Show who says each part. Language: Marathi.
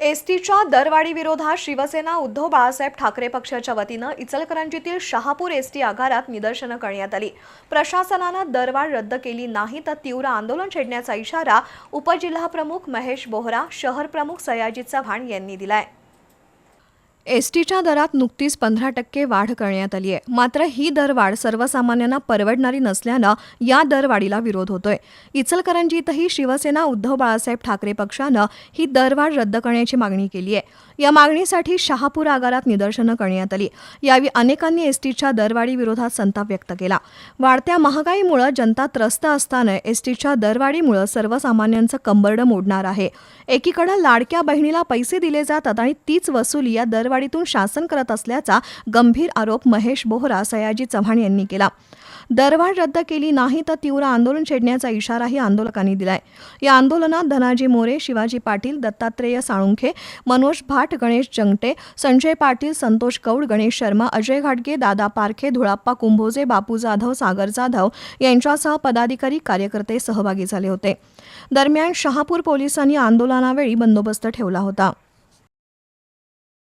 Speaker 1: एसटीच्या दरवाढीविरोधात शिवसेना उद्धव बाळासाहेब ठाकरे पक्षाच्या वतीनं इचलकरंजीतील शहापूर एसटी आगारात निदर्शनं करण्यात आली. प्रशासनानं दरवाढ रद्द केली नाही तर तीव्र आंदोलन छेडण्याचा इशारा उपजिल्हाप्रमुख महेश बोहरा शहर प्रमुख सयाजी चव्हाण यांनी दिलाय. एसटीच्या दरात नुकतीच पंधरा टक्के वाढ करण्यात आली आहे. मात्र ही दरवाढ सर्वसामान्यांना परवडणारी नसल्यानं या दरवाढीला विरोध होतोय. इचलकरंजीतही शिवसेना उद्धव बाळासाहेब ठाकरे पक्षानं ही दरवाढ रद्द करण्याची मागणी केली आहे. या मागणीसाठी शहापूर आगारात निदर्शनं करण्यात आली. यावेळी अनेकांनी एसटीच्या टीच्या दरवाढीविरोधात संताप व्यक्त केला. वाढत्या महागाईमुळे जनता त्रस्त असताना एसटीच्या दरवाढीमुळे सर्वसामान्यांचं कंबरडं मोडणार आहे. एकीकडे लाडक्या बहिणीला पैसे दिले जातात आणि तीच वसुली या दरवाढीतून शासन करत असल्याचा गंभीर आरोप महेश बोहरा सयाजी चव्हाण यांनी केला. दरवाढ रद्द केली नाही तर तीव्र आंदोलन छेडण्याचा इशाराही आंदोलकांनी दिलाय. या आंदोलनात धनाजी मोरे शिवाजी पाटील दत्तात्रेय साळुंखे मनोज भाट गणेश जंगटे संजय पाटील संतोष कौड गणेश शर्मा अजय घाटगे दादा पारखे धुळाप्पा कुंभोजे बापू जाधव सागर जाधव यांच्यासह पदाधिकारी कार्यकर्ते सहभागी झाले होते. दरम्यान शहापूर पोलिसांनी आंदोलनावेळी बंदोबस्त ठेवला होता.